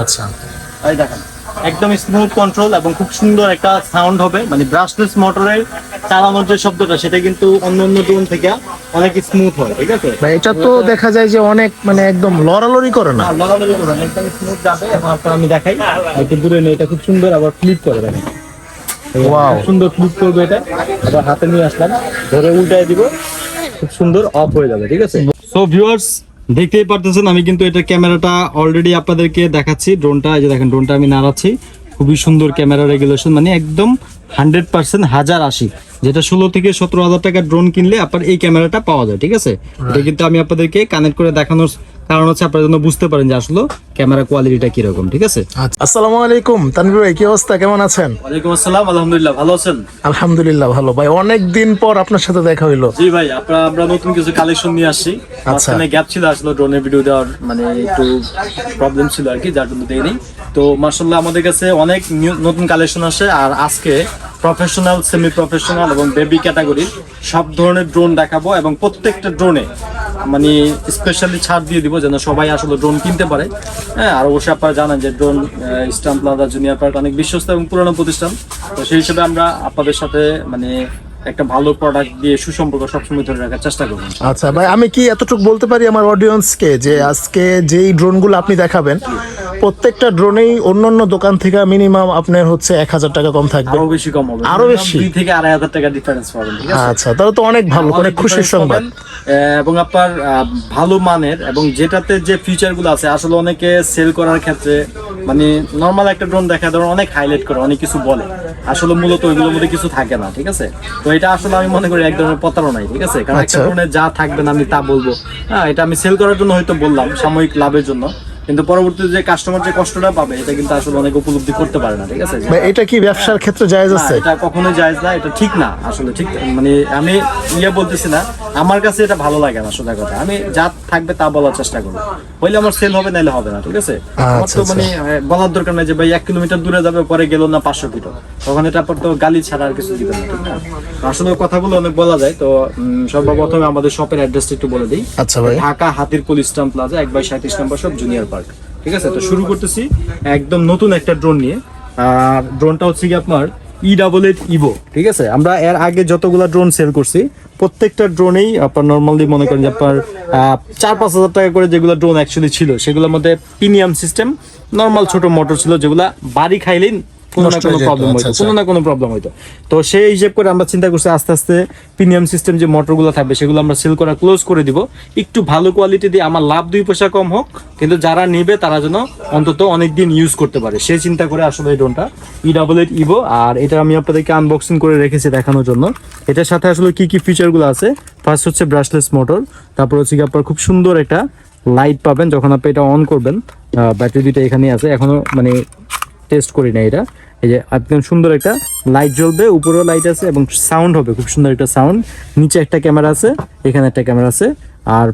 আচ্ছা। এই দেখেন একদম স্মুথ কন্ট্রোল এবং খুব সুন্দর একটা সাউন্ড হবে। মানে ব্রাশলেস মোটরের চালানোর যে শব্দটা সেটা কিন্তু অন্য অন্য ড্রোন থেকে অনেক স্মুথ হয় ঠিক আছে? এটা তো দেখা যায় যে অনেক মানে একদম লড়ালড়ি করে না। আর লগালগি করবেন, একদম স্মুথ যাবে। এবং আপনার আমি দেখাই একটু দূরে নিয়ে এটা খুব সুন্দর আবার ফ্লিপ করে দেখেন. খুব সুন্দর ফ্লিপ করবে এটা। আবার হাতে নিয়ে আসলাম। ধরে উল্টায় দিব। খুব সুন্দর অফ হয়ে যাবে ঠিক আছে? সো ভিউয়ার্স দেখতেই পারতেছেন আমি কিন্তু এটা ক্যামেরাটা অলরেডি আপনাদেরকে দেখাচ্ছি। ড্রোনটা এই যে দেখেন ড্রোনটা আমি নাড়াচ্ছি। খুবই সুন্দর ক্যামেরা রেগুলেশন মানে একদম হান্ড্রেড পার্সেন্ট হাজার আশি। যেটা ষোলো থেকে সতেরো হাজার টাকার ড্রোন কিনলে আপনার এই ক্যামেরাটা পাওয়া যায় ঠিক আছে? এটা কিন্তু আমি আপনাদেরকে কানেক্ট করে দেখানোর কারণ হচ্ছে আপনারা যেন বুঝতে পারেন যে আসলে ক্যামেরা কোয়ালিটিটা কীরকম ঠিক আছে? আচ্ছা। আসসালামু আলাইকুম তানভীর ভাই কি অবস্থা? কেমন আছেন? ওয়ালাইকুম আসসালাম আলহামদুলিল্লাহ ভালো আছেন? আলহামদুলিল্লাহ ভালো। ভাই অনেক দিন পর আপনার সাথে দেখা হইল। জি ভাই আপনারা আমরা নতুন কিছু কালেকশন নিয়ে আসছি। মাঝখানে গ্যাপ ছিল আসলে ড্রোনের ভিডিও দেওয়ার মানে একটু প্রবলেম ছিল আর কি যার জন্য দেইনি তো মার্শাল্লাহ আমাদের কাছে অনেক নতুন কালেকশন আসে আর আজকে প্রফেশনাল সেমি প্রফেশনাল এবং বেবি ক্যাটাগরির সব ধরনের ড্রোন দেখাবো এবং প্রত্যেকটা ড্রোনে মানে স্পেশালি ছাড় দিয়ে দিব যেন সবাই আসলে ড্রোন কিনতে পারে। হ্যাঁ আর অবশ্যই আপনারা জানেন যে drone stamp plaza junior park অনেক বিশ্বস্ত এবং পুরনো প্রতিষ্ঠান। তো সেই হিসেবে আমরা আপনাদের সাথে মানে একটা ভালো প্রোডাক্ট দিয়ে সুসম্পর্ক সবসময় ধরে রাখার চেষ্টা করব। আচ্ছা ভাই আমি কি এতটুকু বলতে পারি আমার অডিয়েন্সকে যে আজকে যেই ড্রোনগুলো আপনি দেখাবেন প্রত্যেকটা ড্রোনেই অন্যান্য দোকান থেকে মিনিমাম আপনার হচ্ছে এক হাজার টাকা কম থাকবে। আরও বেশি কম হবে। আরও বেশি? থেকে আড়াই হাজার টাকা ডিফারেন্স পাবেন। আচ্ছা তাহলে তো অনেক ভালো অনেক খুশির সংবাদ। এবং আপনার ভালো মানের এবং যেটাতে যে ফিচারগুলো আছে আসলে অনেকে সেল করার ক্ষেত্রে মানে নর্মাল একটা ড্রোন দেখা ধরুন অনেক হাইলাইট করে অনেক কিছু বলে। আসলে মূলত ওইগুলোর মধ্যে কিছু থাকে না ঠিক আছে? তো এটা আসলে আমি মনে করি এক ধরনের প্রতারণাই ঠিক আছে? কারণ একটা আচ্ছা। ড্রোনে যা থাকবে না আমি তা বলব। হ্যাঁ এটা আমি সেল করার জন্য হয়তো বললাম সাময়িক লাভের জন্য। কিন্তু পরবর্তীতে যে কাস্টমার যে কষ্টটা পাবে এটা কিন্তু আসলে অনেক উপলব্ধি করতে পারে না ঠিক আছে? ভাই এটা কি ব্যবসার ক্ষেত্রে জায়েজ আছে? এটা কখনো জায়েজ না এটা ঠিক না আসলে ঠিক মানে আমি ইয়ে বলতেছি না আমার কাছে এটা ভালো লাগে না সোজা কথা। আমি যা থাকবে তা বলার চেষ্টা করব। হইলে আমার সেল হবে নাইলে হবে না ঠিক আছে? আমার আচ্ছা, তো মানে বলার দরকার নাই যে ভাই এক কিলোমিটার দূরে যাবে পরে গেল না পাঁচশো ফিট তখন এটা পর তো গালি ছাড়া আর কিছু দিবে না ঠিক না। আসলে কথাগুলো অনেক বলা যায় তো সর্বপ্রথমে আমাদের শপের অ্যাড্রেসটা একটু বলে দিই। আচ্ছা ভাই। ঢাকা হাতির পুলিশ স্টাম্প প্লাজা এক বাই সাঁত্রিশ নম্বর সব জুনিয়র পার্ক ঠিক আছে? তো শুরু করতেছি একদম নতুন একটা ড্রোন নিয়ে। আর ড্রোনটা হচ্ছে কি আপনার ই ডাবল এইট ইভো ঠিক আছে? আমরা এর আগে যতগুলা ড্রোন সেল করছি, প্রত্যেকটা ড্রোনেই আপনার নর্মালি মনে করেন যে আপনার চার পাঁচ হাজার টাকা করে যেগুলো ড্রোন অ্যাকচুয়ালি ছিল, সেগুলোর মধ্যে প্রিমিয়াম সিস্টেম নর্মাল ছোট মোটর ছিল, যেগুলা বাড়ি খাইলেই কোনো না কোনো প্রবলেম আচ্ছা, হইতো আচ্ছা। কোনো না কোনো প্রবলেম হইতো। তো সেই হিসেব করে আমরা চিন্তা করছি আস্তে আস্তে প্রিমিয়াম সিস্টেম যে মোটরগুলো থাকবে সেগুলো আমরা সেল করা ক্লোজ করে দিব। একটু ভালো কোয়ালিটি দিয়ে আমার লাভ দুই পয়সা কম হোক কিন্তু যারা নেবে তারা যেন অন্তত অনেক দিন ইউজ করতে পারে। সেই চিন্তা করে আসলে এই ড্রোনটা ই ডাবল এইট ইভো আর এটা আমি আপনাদেরকে আনবক্সিং করে রেখেছি দেখানোর জন্য। এটার সাথে আসলে কি কি ফিচারগুলো আছে? ফার্স্ট হচ্ছে ব্রাশলেস মোটর তারপর হচ্ছে কি আপনার খুব সুন্দর একটা লাইট পাবেন যখন আপনি এটা অন করবেন। ব্যাটারি দুইটা এখানেই আছে। এখনও মানে টেস্ট করি না এটা। এই যে একদম সুন্দর একটা লাইট জ্বলবে, উপরেও লাইট আছে এবং সাউন্ড হবে, খুব সুন্দর একটা সাউন্ড নিচে একটা ক্যামেরা আছে, এখানে একটা ক্যামেরা আছে। আর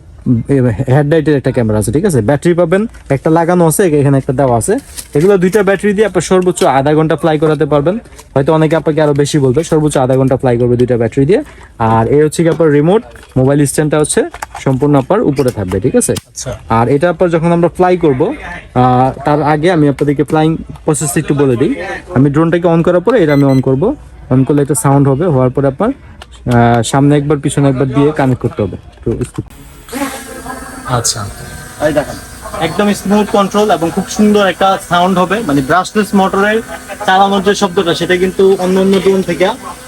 হেডলাইটের একটা ক্যামেরা আছে ঠিক আছে? ব্যাটারি পাবেন একটা লাগানো আছে এখানে একটা দেওয়া আছে। এগুলো দুইটা ব্যাটারি দিয়ে আপনার সর্বোচ্চ আধা ঘণ্টা ফ্লাই করাতে পারবেন। হয়তো অনেকে আপনাকে আরও বেশি বলবে সর্বোচ্চ আধা ঘণ্টা ফ্লাই করবে দুইটা ব্যাটারি দিয়ে। আর এই হচ্ছে কি আপনার রিমোট মোবাইল স্ট্যান্ডটা হচ্ছে সম্পূর্ণ আপনার উপরে থাকবে ঠিক আছে? আচ্ছা। আর এটা আপনার যখন আমরা ফ্লাই করব আহ, তার আগে আমি আপনাদেরকে ফ্লাইং প্রসেস একটু বলে দিই। আমি ড্রোনটাকে অন করার পরে এটা আমি অন করব। অন করলে একটা সাউন্ড হবে হওয়ার পরে আপনার সামনে একবার পিছনে একবার দিয়ে কানেক্ট করতে হবে। তো আচ্ছা। এই দেখেন একদম স্মুথ কন্ট্রোল এবং খুব সুন্দর একটা সাউন্ড হবে। মানে ব্রাশলেস মোটরের চালানোর যে শব্দটা সেটা কিন্তু অন্য অন্য ড্রোন থেকে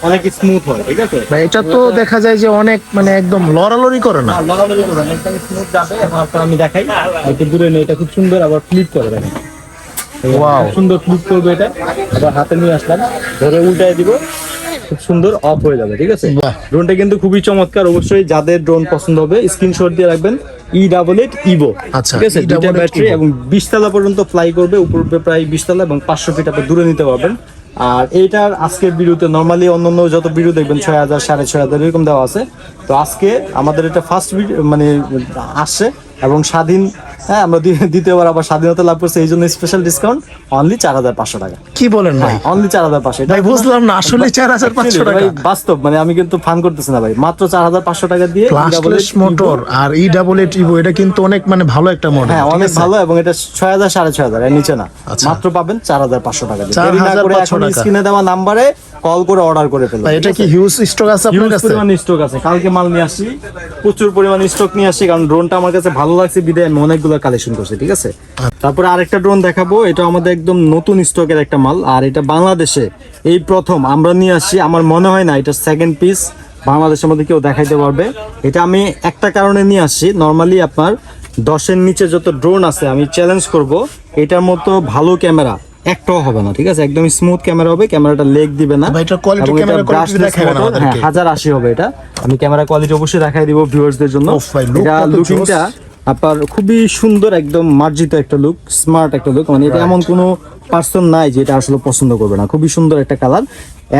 অনেক স্মুথ হয় ঠিক আছে? এটা তো দেখা যায় যে অনেক মানে একদম লড়ালড়ি করে না। আর লগালগি করবেন, একদম smooth যাবে। এবং আপনার আমি দেখাই। একটু দূরে নিয়ে এটা খুব সুন্দর আবার ফ্লিপ করে দেখেন. খুব সুন্দর ফ্লিপ করবে এটা। আবার হাতে নিয়ে আসলাম। ধরে উল্টায় দিব। খুব সুন্দর অফ হয়ে যাবে ঠিক আছে। ড্রোনটা কিন্তু খুবই চমৎকার। অবশ্যই যাদের ড্রোন পছন্দ হবে স্ক্রিনশট দিয়ে রাখবেন। ই ডাবল এইট ইভো আচ্ছা, ঠিক আছে? E দুইটা ব্যাটারি এবং বিশ তলা পর্যন্ত ফ্লাই করবে উপর উপরে প্রায় বিশ তলা এবং পাঁচশো ফিট আপনি দূরে নিতে পারবেন। আর এইটার আজকের ভিডিওতে নর্মালি অন্যান্য যত ভিডিও দেখবেন ছয় হাজার সাড়ে ছয় হাজার এরকম দেওয়া আছে। তো আজকে আমাদের এটা ফার্স্ট মানে আসছে। এবং স্বাধীন হ্যাঁ আমরা দ্বিতীয়বার আবার স্বাধীনতা লাভ করছি এই জন্য স্পেশাল ডিসকাউন্ট অনলি চার হাজার পাঁচশো টাকা। কি বলেন ভাই? অনলি চার হাজার পাঁচশো। ভাই বুঝলাম না আসলে চার হাজার পাঁচশো টাকা। বাস্তব মানে আমি কিন্তু ফান করতেছি না ভাই। মাত্র চার হাজার পাঁচশো টাকা দিয়ে মোটর আর ই ডাবল এ টিভো এটা কিন্তু অনেক মানে ভালো একটা মডেল হ্যাঁ অনেক ভালো এবং এটা ছয় হাজার সাড়ে ছয় হাজার এর নিচে না। মাত্র পাবেন চার হাজার পাঁচশো টাকা দিয়ে। দেরি না করে এখন টাকা। স্ক্রিনে দেওয়া নাম্বারে কল করে অর্ডার করে ফেলুন এটা কি হিউজ স্টক আছে আপনার হিউজ কাছে? পরিমাণ স্টক আছে। কালকে মাল নিয়ে আসি প্রচুর পরিমাণ স্টক নিয়ে আসি কারণ ড্রোনটা আমার কাছে ভালো লাগছে বিদায় আমি অনেকগুলো কালেকশন করছি ঠিক আছে? তারপরে আরেকটা ড্রোন দেখাবো এটা আমাদের একদম নতুন স্টকের একটা মাল আর এটা বাংলাদেশে এই প্রথম আমরা নিয়ে আসি আমার মনে হয় না এটা সেকেন্ড পিস বাংলাদেশের মধ্যে কেউ দেখাইতে পারবে। এটা আমি একটা কারণে নিয়ে আসছি নর্মালি আপনার দশের নিচে যত ড্রোন আছে আমি চ্যালেঞ্জ করব এটার মতো ভালো ক্যামেরা একটাও হবে না ঠিক আছে? একদম স্মুথ ক্যামেরা হবে ক্যামেরাটা লেগ দিবে না। হ্যাঁ, হাজার আশি হবে এটা। আমি ক্যামেরা কোয়ালিটি অবশ্যই দেখাই দিব ভিউয়ার্সদের জন্য। এটা লুকিংটা আপনার খুবই সুন্দর একদম মার্জিত একটা লুক স্মার্ট একটা লুক মানে এটা এমন কোনো পার্সন নাই যে এটা আসলে পছন্দ করবে না। খুবই সুন্দর একটা colour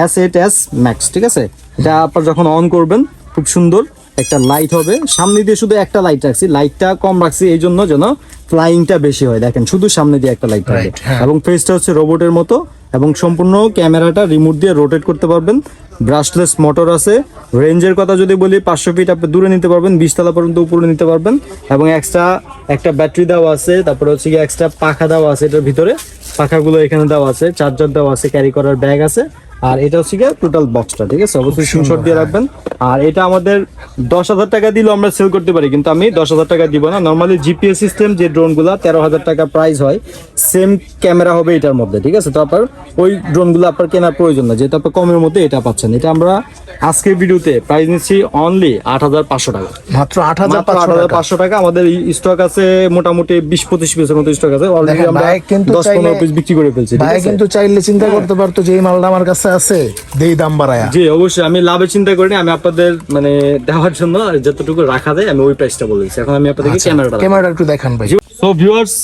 S eight S max ঠিক আছে? এটা আপনার যখন অন করবেন খুব সুন্দর একটা লাইট হবে। সামনে দিয়ে শুধু একটা লাইট রাখছি লাইটটা কম রাখছি এই জন্য যেন ফ্লাইংটা বেশি হয়। দেখেন শুধু সামনে দিয়ে একটা লাইট থাকে। হ্যাঁ। এবং ফেসটা হচ্ছে রোবটের মতো এবং সম্পূর্ণ ক্যামেরাটা রিমোট দিয়ে রোটেট করতে পারবেন। ব্রাশলেস মোটর আছে। রেঞ্জের কথা যদি বলি, পাঁচশো ফিট আপনি দূরে নিতে পারবেন, বিশতলা পর্যন্ত উপরে নিতে পারবেন। এবং এক্সট্রা একটা ব্যাটারি দেওয়া আছে, তারপরে হচ্ছে কি এক্সট্রা পাখা দেওয়া আছে এটার ভিতরে। পাখাগুলো এখানে দেওয়া আছে চার্জার দেওয়া আছে ক্যারি করার ব্যাগ আছে। আর এটা হচ্ছে গিয়ে টোটাল বক্সটা ঠিক আছে? অবশ্যই স্ক্রিনশট দিয়ে রাখবেন। আর এটা আমাদের দশ হাজার টাকা দিলেও আমরা সেল করতে পারি কিন্তু আমি দশ হাজার টাকা দিব না। নর্মালি জিপিএস সিস্টেম যে ড্রোনগুলো তেরো হাজার টাকা প্রাইস হয় সেম ক্যামেরা হবে এটার মধ্যে ঠিক আছে? তো আপনার ওই ড্রোনগুলো আপনার কেনার প্রয়োজন না যেহেতু আপনার কমের মধ্যে এটা পাচ্ছেন। এটা আমরা আজকের ভিডিওতে প্রাইস নিচ্ছি অনলি আট হাজার পাঁচশো টাকা। মাত্র আট হাজার 8,500 টাকা। পাঁচশো টাকা। আমাদের স্টক আছে মোটামুটি বিশ পঁচিশ পিসের মতো স্টক আছে। অলরেডি আমরা দশ পনেরো পিস বিক্রি করে ফেলছি? কিন্তু চাইলে চিন্তা করতে পারতো যে এই মালটা আমার কাছে আছে দেই দাম বাড়ায়। জি অবশ্যই আমি লাভে চিন্তা করি আমি আপনাদের মানে দেওয়ার জন্য যতটুকু রাখা যায় আমি ওই প্রাইসটা বলে দিচ্ছি। এখন আমি আপনাদেরকে ক্যামেরাটা ক্যামেরা একটু দেখান ভাই। সো ভিউয়ার্স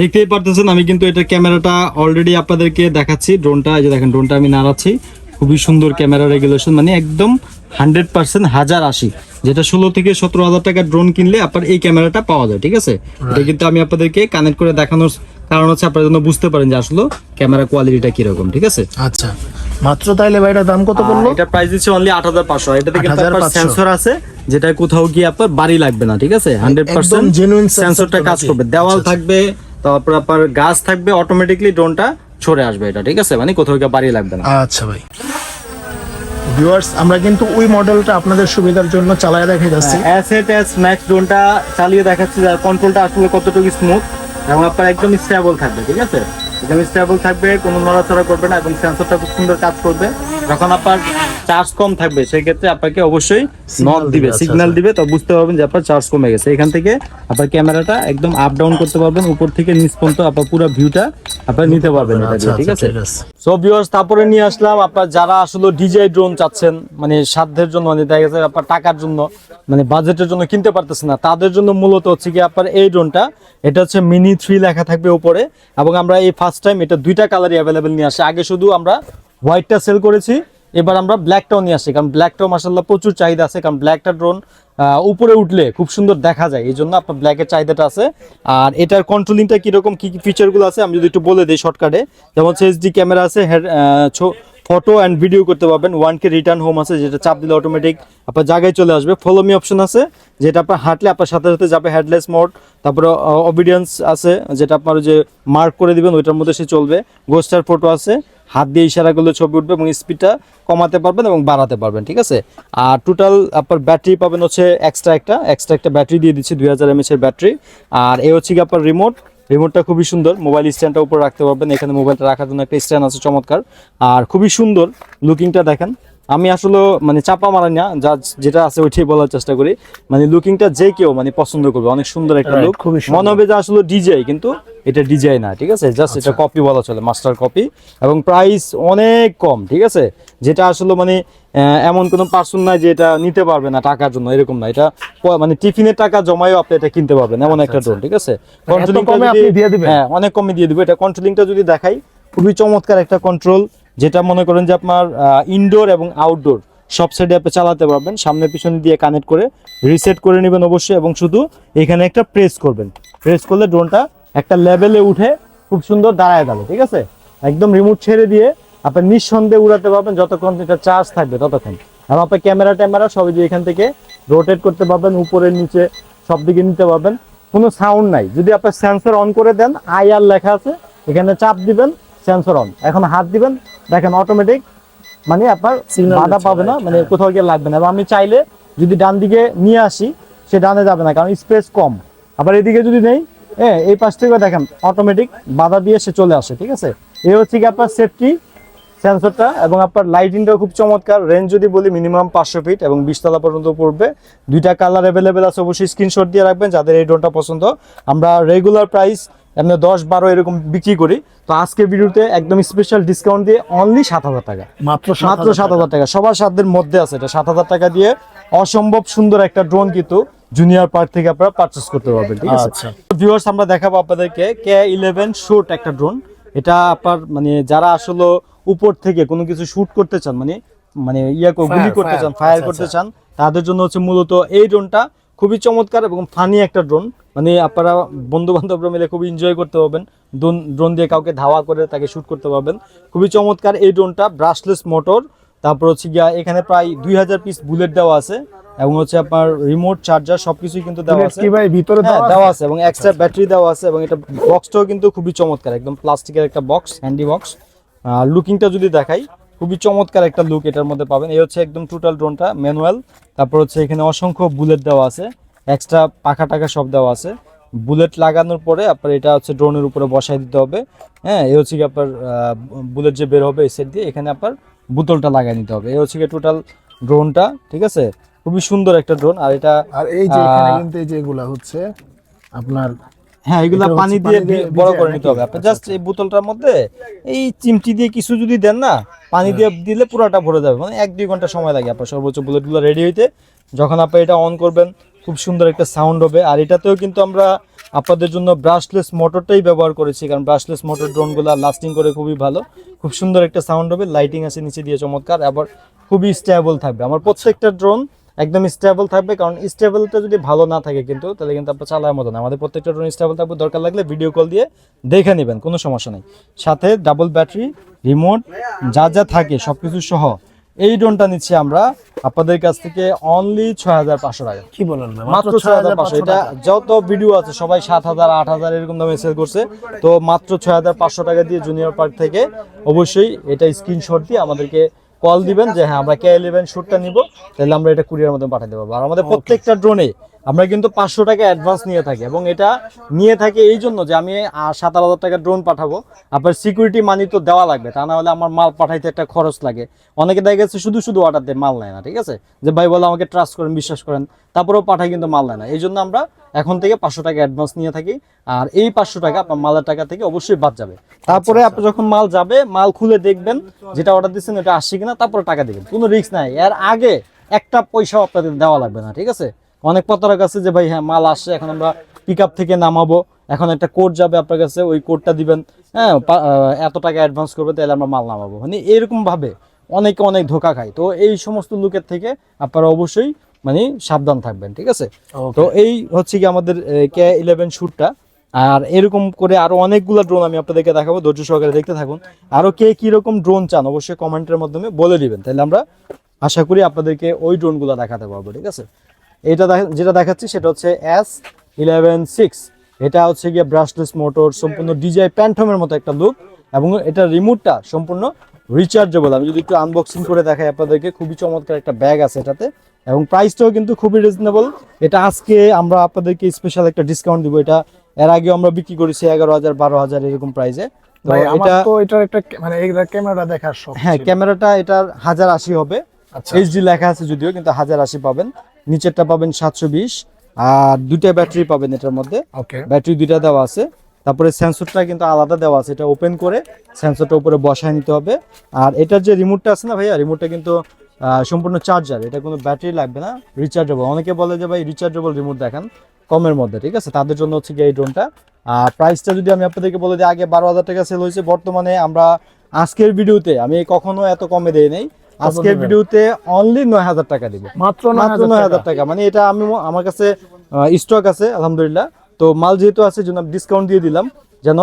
দেখতেই পারতেছেন আমি কিন্তু এটা ক্যামেরাটা অলরেডি আপনাদেরকে দেখাচ্ছি ড্রোনটা এই যে দেখেন ড্রোনটা আমি নাড়াচ্ছি। খুবই সুন্দর ক্যামেরা রেগুলেশন মানে একদম হান্ড্রেড পার্সেন্ট হাজার আশি। যেটা ষোলো থেকে সতেরো হাজার টাকার ড্রোন কিনলে আপনার এই ক্যামেরাটা পাওয়া যায় ঠিক আছে? এটা কিন্তু আমি আপনাদেরকে কানেক্ট করে দেখানোর কারণ হচ্ছে আপনারা যেন বুঝতে পারেন যে আসলে ক্যামেরা কোয়ালিটিটা কীরকম ঠিক আছে? আচ্ছা। মাত্র তাইলে ভাই এটার দাম কত পড়ল? এটা প্রাইস দিচ্ছে অনলি আট হাজার পাঁচশো। এটাতে কিন্তু আপনার সেন্সর আছে যেটা কোথাও গিয়ে আপনার বাড়ি লাগবে না ঠিক আছে? হান্ড্রেড পার্সেন্ট genuine sensor সেন্সরটা কাজ করবে। দেওয়াল থাকবে তারপর আপনার গাছ থাকবে অটোমেটিকলি ড্রোনটা ছড়ে আসবে এটা ঠিক আছে? মানে কোথাও গিয়ে বাড়ি লাগবে না। আচ্ছা ভাই। ভিউয়ার্স আমরা কিন্তু ওই মডেলটা আপনাদের সুবিধার জন্য চালায় দেখাই যাচ্ছি। অ্যাসেট এস ম্যাক্স ড্রোনটা চালিয়ে দেখাচ্ছি যার কন্ট্রোলটা আসলে কতটুকু স্মুথ এবং আপনার একদম স্টেবল থাকবে ঠিক আছে? একদম স্টেবল থাকবে কোনো নড়াচড়া করবে না এবং সেন্সরটা খুব সুন্দর কাজ করবে। যখন আপনার চার্জ কম থাকবে সেই ক্ষেত্রে আপনাকে অবশ্যই নক দিবে, দিবে আচ্ছা, সিগন্যাল দিবে তো বুঝতে পারবেন যে আপনার চার্জ কমে গেছে। এখান থেকে আপনার ক্যামেরাটা একদম আপ ডাউন করতে পারবেন উপর থেকে নিচ পর্যন্ত আপনার পুরো ভিউটা আপনার নিতে পারবেন এটা আচ্ছা দিয়ে ঠিক আচ্ছা আছে? ঠিক আছে। সো ভিউয়ার্স তারপরে নিয়ে আসলাম আপনারা যারা আসলে ডিজাই ড্রোন চাচ্ছেন মানে সাধ্যের জন্য মানে দেখা গেছে আপনার টাকার জন্য মানে বাজেটের জন্য কিনতে পারতেছেন না তাদের জন্য মূলত হচ্ছে কি আপনার এই ড্রোনটা এটা হচ্ছে মিনি থ্রি লেখা থাকবে উপরে এবং আমরা এই ফার্স্ট টাইম এটা দুইটা কালারই অ্যাভেলেবেল নিয়ে আসে। আগে শুধু আমরা হোয়াইটটা সেল করেছি এবার আমরা ব্ল্যাকটাও নিয়ে আসি, কারণ ব্ল্যাকটাও মার্শাল্লাহ প্রচুর চাহিদা আছে, কারণ ব্ল্যাকটা ড্রোন উপরে উঠলে খুব সুন্দর দেখা যায়, এই জন্য আপনার ব্ল্যাকের চাহিদাটা আছে। আর এটার কন্ট্রোলিংটা কীরকম, কী কী ফিচারগুলো আছে, আমি যদি একটু বলে দিই শর্টকাটে যেমন হচ্ছে এইচডি ক্যামেরা আছে ফটো অ্যান্ড ভিডিও করতে পারবেন। ওয়ান কে রিটার্ন হোম আছে, যেটা চাপ দিলে অটোমেটিক আপনার জায়গায় চলে আসবে। ফলো মি অপশন আছে, যেটা আপনার হাঁটলে আপনার সাথে সাথে যাবে হেডলেস মোড তারপরে অবিডিয়েন্স আছে, যেটা আপনার যে মার্ক করে দিবেন, ওইটার মধ্যে সে চলবে। গোস্টার ফটো আছে, হাত দিয়ে ইশারা করলে ছবি উঠবে এবং স্পিডটা কমাতে পারবেন এবং বাড়াতে পারবেন, ঠিক আছে? আর টোটাল আপনার ব্যাটারি পাবেন হচ্ছে এক্সট্রা একটা। এক্সট্রা একটা ব্যাটারি দিয়ে দিচ্ছি, দুই হাজার এমএচ এর ব্যাটারি আর এ হচ্ছে কি আপনার রিমোট রিমোটটা খুবই সুন্দর। মোবাইল স্ট্যান্ডটা উপরে রাখতে পারবেন। এখানে মোবাইলটা রাখার জন্য একটা স্ট্যান্ড আছে, চমৎকার। আর খুবই সুন্দর লুকিংটা দেখেন। আমি আসলে মানে চাপা মারাই না যা যেটা আছে ওইটাই বলার চেষ্টা করি। মানে লুকিংটা যে কেউ মানে পছন্দ করবে অনেক সুন্দর একটা লুক মনে হবে যে আসলে ডিজাই কিন্তু এটা ডিজাই না ঠিক আছে? জাস্ট এটা কপি বলা চলে মাস্টার কপি এবং প্রাইস অনেক কম ঠিক আছে? যেটা আসলে মানে এমন কোনো পার্সন নাই যে এটা নিতে পারবে না টাকার জন্য এরকম না। এটা মানে টিফিনের টাকা জমায়ও আপনি এটা কিনতে পারবেন এমন একটা ড্রোন ঠিক আছে? Controlling টা কমে আপনি দিয়ে দিবেন? হ্যাঁ অনেক কমে দিয়ে দিব। এটা কন্ট্রোলিংটা যদি দেখাই খুবই চমৎকার একটা কন্ট্রোল যেটা মনে করেন যে আপনার ইনডোর এবং আউটডোর সব সাইডে আপনি চালাতে পারবেন। সামনে পিছনে দিয়ে কানেক্ট করে রিসেট করে নেবেন অবশ্যই এবং শুধু এখানে একটা প্রেস করবেন। প্রেস করলে ড্রোনটা একটা লেভেলে উঠে খুব সুন্দর দাঁড়ায় যাবে ঠিক আছে? একদম রিমোট ছেড়ে দিয়ে আপনি নিঃসন্দেহে উড়াতে পারবেন, যতক্ষণ এটা চার্জ থাকবে ততক্ষণ। এবং আপনার ক্যামেরা ট্যামেরা সবই যে এখান থেকে রোটেট করতে পারবেন, উপরে, নিচে সব দিকে নিতে পারবেন। কোনো সাউন্ড নাই। যদি আপনি সেন্সর অন করে দেন আইআর লেখা আছে, এখানে চাপ দিবেন সেন্সর অন এখন হাত দিবেন দেখেন অটোমেটিক মানে আপনার বাধা পাবে না মানে হ্যাঁ। কোথাও গিয়ে লাগবে না। এবং আমি চাইলে যদি ডান দিকে নিয়ে আসি সে ডানে যাবে না কারণ স্পেস কম। আবার এদিকে যদি নেই হ্যাঁ এই পাশ থেকে দেখেন অটোমেটিক বাধা দিয়ে সে চলে আসে ঠিক আছে? এই হচ্ছে কি আপনার সেফটি সেন্সরটা এবং আপনার লাইটিংটাও খুব চমৎকার। রেঞ্জ যদি বলি মিনিমাম পাঁচশো ফিট এবং বিশতলা পর্যন্ত পড়বে। দুইটা কালার অ্যাভেলেবেল আছে অবশ্যই স্ক্রিনশট দিয়ে রাখবেন যাদের এই ড্রোনটা পছন্দ। আমরা রেগুলার প্রাইস এমনি দশ বারো এরকম বিক্রি করি। তো আজকে ভিডিওতে একদম স্পেশাল ডিসকাউন্ট দিয়ে অনলি সাত হাজার টাকা। মাত্র মাত্র সাত হাজার টাকা। সবার সাধ্যের মধ্যে আছে এটা। সাত হাজার টাকা দিয়ে অসম্ভব সুন্দর একটা ড্রোন কিন্তু জুনিয়র পার্ক থেকে আপনারা পারচেস করতে পারবেন ঠিক আছে? আচ্ছা। ভিউয়ার্স আমরা দেখাবো আপনাদেরকে কে ইলেভেন শুট একটা ড্রোন এটা আপনার মানে যারা আসলে উপর থেকে কোনো কিছু শুট করতে চান মানে মানে ইয়া গুলি করতে চান ফায়ার আচ্ছা, করতে আচ্ছা। চান তাদের জন্য হচ্ছে মূলত এই ড্রোনটা খুবই চমৎকার এবং ফানি একটা ড্রোন মানে আপনারা বন্ধু বান্ধবরা মিলে খুবই এনজয় করতে পারবেন। ড্রোন ড্রোন দিয়ে কাউকে ধাওয়া করে তাকে শুট করতে পারবেন। খুবই চমৎকার এই ড্রোনটা ব্রাশলেস মোটর তারপর হচ্ছে গিয়া এখানে প্রায় দুই হাজার পিস বুলেট দেওয়া আছে এবং হচ্ছে আপনার রিমোট চার্জার সবকিছুই কিন্তু দেওয়া আছে। ভাই? ভিতরে হ্যাঁ দেওয়া আছে? আছে এবং এক্সট্রা ব্যাটারি দেওয়া আছে এবং এটা বক্সটাও কিন্তু খুবই চমৎকার একদম প্লাস্টিকের একটা বক্স হ্যান্ডি বক্স আর লুকিংটা যদি দেখাই খুবই চমৎকার একটা লুক এটার মধ্যে পাবেন। এই হচ্ছে একদম টোটাল ড্রোনটা ম্যানুয়াল তারপর হচ্ছে এখানে অসংখ্য বুলেট দেওয়া আছে। এক্সট্রা পাখা টাকা সব দেওয়া আছে। বুলেট লাগানোর পরে আপনার এটা হচ্ছে ড্রোনের উপরে বসাই দিতে হবে। হ্যাঁ এই হচ্ছে কি আপনার বুলেট যে বের হবে এই সেট দিয়ে এখানে আপনার বোতলটা লাগাই নিতে হবে। এই হচ্ছে কি টোটাল ড্রোনটা ঠিক আছে? খুবই সুন্দর একটা ড্রোন আর এটা আর এই যে এখানে কিন্তু এই যে এগুলা হচ্ছে আপনার হ্যাঁ এগুলা পানি দিয়ে বড় করে নিতে হবে। আপনি আচ্ছা, জাস্ট এই বোতলটার মধ্যে এই চিমটি দিয়ে কিছু যদি দেন না পানি দিয়ে দিলে পুরোটা ভরে যাবে। মানে এক দুই ঘণ্টা সময় লাগে আপনার সর্বোচ্চ বুলেটগুলো রেডি হইতে। যখন আপনি এটা অন করবেন খুব সুন্দর একটা সাউন্ড হবে। আর এটাতেও কিন্তু আমরা আপনাদের জন্য ব্রাশলেস মোটরটাই ব্যবহার করেছি কারণ ব্রাশলেস মোটর ড্রোনগুলো লাস্টিং করে খুবই ভালো। খুব সুন্দর একটা সাউন্ড হবে। লাইটিং আছে নিচে দিয়ে চমৎকার। আবার খুবই স্টেবল থাকবে। আমার প্রত্যেকটা ড্রোন একদম স্টেবল থাকবে কারণ স্টেবলটা যদি ভালো না থাকে কিন্তু তাহলে কিন্তু আপনার চালার মতো না। আমাদের প্রত্যেকটা ড্রোন স্টেবল থাকবে দরকার লাগলে ভিডিও কল দিয়ে দেখে নেবেন কোনো সমস্যা নেই। সাথে ডাবল ব্যাটারি রিমোট যা যা থাকে সব কিছু সহ এই ড্রোনটা নিচ্ছি আমরা আপনাদের কাছ থেকে অনলি ছয় হাজার পাঁচশো টাকা। কি বলেন মাত্র ছয় হাজার পাঁচশো এটা যত ভিডিও আছে সবাই সাত হাজার আট হাজার এরকম দামে সেল করছে। তো মাত্র ছয় হাজার পাঁচশো টাকা দিয়ে জুনিয়র পার্ক থেকে অবশ্যই এটা স্ক্রিনশট দিয়ে আমাদেরকে কল দিবেন যে হ্যাঁ আমরা কে ইলেভেন শ্যুটটা নিব তাহলে আমরা এটা কুরিয়ার মধ্যে পাঠিয়ে দেবো আর আমাদের প্রত্যেকটা ড্রোনে আমরা কিন্তু পাঁচশো টাকা অ্যাডভান্স নিয়ে থাকি এবং এটা নিয়ে থাকি এই জন্য যে আমি সাত হাজার টাকা ড্রোন পাঠাবো। আপনার সিকিউরিটি মানি তো দেওয়া লাগবে তা না হলে আমার মাল পাঠাইতে একটা খরচ লাগে। অনেকে দেখা গেছে শুধু শুধু অর্ডার দেয় মাল নেয় না ঠিক আছে? যে ভাই বলে আমাকে ট্রাস্ট করেন বিশ্বাস করেন তারপরেও পাঠাই কিন্তু মাল নেয় না। এই জন্য আমরা এখন থেকে পাঁচশো টাকা অ্যাডভান্স নিয়ে থাকি আর এই পাঁচশো টাকা আপনার মালের টাকা থেকে অবশ্যই বাদ যাবে। তারপরে আপনি যখন মাল যাবে মাল খুলে দেখবেন যেটা অর্ডার দিচ্ছেন এটা আসছে কিনা তারপরে টাকা দেবেন। কোনো রিস্ক নাই। এর আগে একটা পয়সাও আপনাদের দেওয়া লাগবে না ঠিক আছে? অনেক প্রতারক আছে যে ভাই হ্যাঁ মাল আসছে এখন আমরা পিক থেকে নামাবো। এখন একটা কোড যাবে আপনার কাছে ওই কোডটা দিবেন। হ্যাঁ এত টাকা অ্যাডভান্স করবে তাহলে আমরা মাল নামাবো। মানে এরকম ভাবে অনেকে অনেক ধোকা খায়। তো এই সমস্ত লোকের থেকে আপনারা অবশ্যই মানে সাবধান থাকবেন ঠিক আছে? তো এই হচ্ছে কি আমাদের কে ইলেভেন শ্যুটটা আর এরকম করে আরও অনেকগুলো ড্রোন আমি আপনাদেরকে দেখাবো ধৈর্য সহকারে দেখতে থাকুন। আরও কে কীরকম ড্রোন চান অবশ্যই কমেন্টের মাধ্যমে বলে দিবেন। তাহলে আমরা আশা করি আপনাদেরকে ওই ড্রোনগুলো দেখাতে পারব ঠিক আছে? এটা যেটা দেখাচ্ছি সেটা হচ্ছে এস ইলেভেন সিক্স এটা হচ্ছে গিয়ে ব্রাশলেস মোটর সম্পূর্ণ ডিজাই প্যান্টমের মতো একটা লুক এবং এটা রিমোটটা সম্পূর্ণ রিচার্জেবল আমি যদি একটু আনবক্সিং করে দেখাই আপনাদেরকে খুবই চমৎকার একটা ব্যাগ আছে এটাতে এবং প্রাইসটাও কিন্তু খুবই রিজনেবল এটা আজকে আমরা আপনাদেরকে স্পেশাল একটা ডিসকাউন্ট দিব। এটা এর আগে আমরা বিক্রি করেছি এগারো হাজার বারো হাজার এরকম প্রাইসে এটা তো এটার একটা মানে ক্যামেরাটা দেখার শখ হ্যাঁ। ক্যামেরাটা এটার হাজার আশি হবে। আচ্ছা এইচডি লেখা আছে যদিও কিন্তু হাজার আশি পাবেন। নিচেরটা পাবেন সাতশো বিশ আর দুইটা ব্যাটারি পাবেন এটার মধ্যে। ব্যাটারি দুইটা দেওয়া আছে। তারপরে সেন্সরটা কিন্তু আলাদা দেওয়া আছে এটা ওপেন করে সেন্সরটা উপরে বসায় নিতে হবে। আর এটার যে রিমোটটা আছে না ভাইয়া রিমোটটা কিন্তু সম্পূর্ণ চার্জার এটা কোনো ব্যাটারি লাগবে না রিচার্জেবল অনেকে বলে যে ভাই রিচার্জেবল রিমোট দেখান কমের মধ্যে ঠিক আছে? তাদের জন্য হচ্ছে গিয়ে এই ড্রোনটা আর প্রাইসটা যদি আমি আপনাদেরকে বলে দিই আগে বারো হাজার টাকা সেল হয়েছে বর্তমানে আমরা আজকের ভিডিওতে আমি কখনো এত কমে দেই নেই আজকের? ভিডিওতে অনলি নয় হাজার টাকা দিব। মাত্র মাত্র নয় হাজার টাকা। মানে এটা আমি আমার কাছে স্টক আছে আলহামদুলিল্লাহ। তো মাল যেহেতু আছে জন্য ডিসকাউন্ট দিয়ে দিলাম। যেন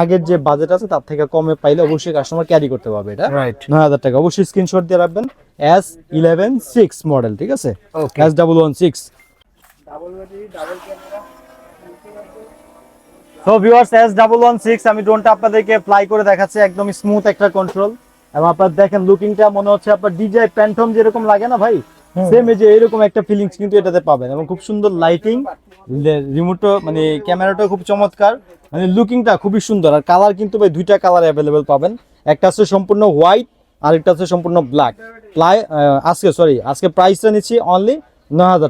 আগের যে বাজেট আছে তার থেকে কমে পাইলে অবশ্যই কাস্টমার ক্যারি করতে পারবে এটা। নয় হাজার টাকা। অবশ্যই স্ক্রিনশট দিয়ে রাখবেন। এস ইলেভেন সিক্স মডেল ঠিক আছে. এস ডাবল ওয়ান সিক্স তো viewers S double one six আমি ড্রোনটা আপনাদেরকে ফ্লাই করে দেখাচ্ছি। একদম স্মুথ একটা কন্ট্রোল এবং আপনার দেখেন লুকিংটা মনে হচ্ছে আপনার ডিজাই প্যান্টম যেরকম লাগে না ভাই? সেম এই যে এরকম একটা ফিলিংস কিন্তু এটাতে পাবেন এবং খুব সুন্দর লাইটিং রিমোটও মানে ক্যামেরাটাও খুব চমৎকার মানে লুকিংটা খুবই সুন্দর। আর কালার কিন্তু ভাই দুইটা কালার অ্যাভেলেবেল পাবেন। একটা আছে সম্পূর্ণ হোয়াইট আর একটা আছে সম্পূর্ণ ব্ল্যাক প্লাই আজকে সরি আজকে প্রাইসটা নিচ্ছি অনলি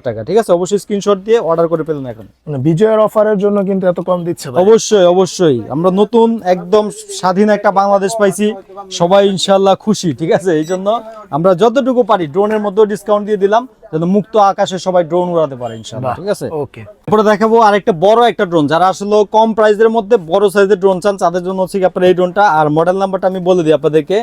টাকা ঠিক আছে? অবশ্যই স্ক্রিনশট দিয়ে অর্ডার করে ফেলুন এখন। মানে বিজয়ের অফারের জন্য কিন্তু এত কম দিচ্ছে অবশ্যই অবশ্যই। আমরা নতুন একদম স্বাধীন একটা বাংলাদেশ পাইছি। সবাই খুশি ঠিক আছে? এই জন্য আমরা যতটুকু পারি ড্রোনের মধ্যেও ডিসকাউন্ট দিয়ে দিলাম যেন মুক্ত আকাশে সবাই ড্রোন উড়াতে পারে ইনশাল্লাহ ঠিক আছে? ওকে তারপরে দেখাবো আরেকটা বড় একটা ড্রোন। যারা আসলে কম প্রাইসের মধ্যে বড় সাইজের ড্রোন চান তাদের জন্য হচ্ছে আপনার এই ড্রোনটা। আর মডেল নাম্বারটা আমি বলে দিই আপনাদেরকে।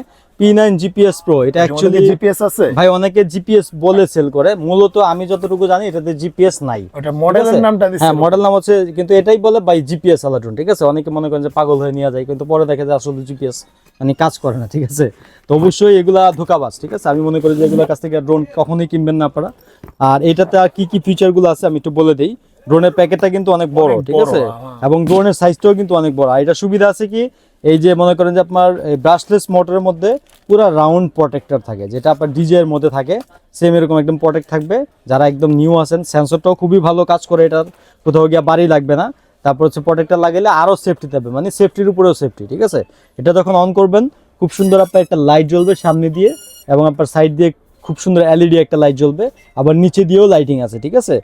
এটা অ্যাকচুয়ালি জিপিএস আছে? ভাই অনেকে জিপিএস বলে সেল করে। মূলত আমি যতটুকু জানি এটাতে জিপিএস নাই। ওটা মডেলের নামটা হ্যাঁ মডেল নাম হচ্ছে কিন্তু এটাই বলে জিপিএস আলাড্রোন ঠিক আছে? অনেকে মনে করেন যে পাগল হয়ে নিয়ে যায় কিন্তু পরে দেখে যে আসলে জিপিএস মানে কাজ করে না ঠিক আছে? তো অবশ্যই এগুলা ধোকাবাজ ঠিক আছে? আমি মনে করি যে এগুলোর কাছ থেকে ড্রোন কখনোই কিনবেন না আপনারা। আর এটাতে আর কি কি ফিচারগুলো আছে আমি একটু বলে দিই। ড্রোনের প্যাকেটটা কিন্তু অনেক বড় ঠিক আছে? হ্যাঁ। এবং ড্রোনের সাইজটাও কিন্তু অনেক বড়। আর এটা সুবিধা আছে কি? এই যে মনে করেন যে আপনার ব্রাশলেস মোটরের মধ্যে পুরো রাউন্ড প্রোটেক্টর থাকে, যেটা আপনার ডিজে এর মধ্যে থাকে সেম এরকম একদম প্রোটেক্ট থাকবে। যারা একদম নিউ আছেন সেন্সরটাও খুবই ভালো কাজ করে এটার, কোথাও গিয়ে বাড়ি লাগবে না। তারপর হচ্ছে প্রোটেক্টর লাগাইলে আরও সেফটি থাকবে মানে সেফটির উপরেও সেফটি ঠিক আছে? এটা যখন অন করবেন, খুব সুন্দর আপনার একটা লাইট জ্বলবে সামনে দিয়ে, এবং আপনার সাইড দিয়ে খুব সুন্দর এলইডি একটা লাইট জ্বলবে, আবার নিচে দিয়েও লাইটিং আছে, ঠিক আছে?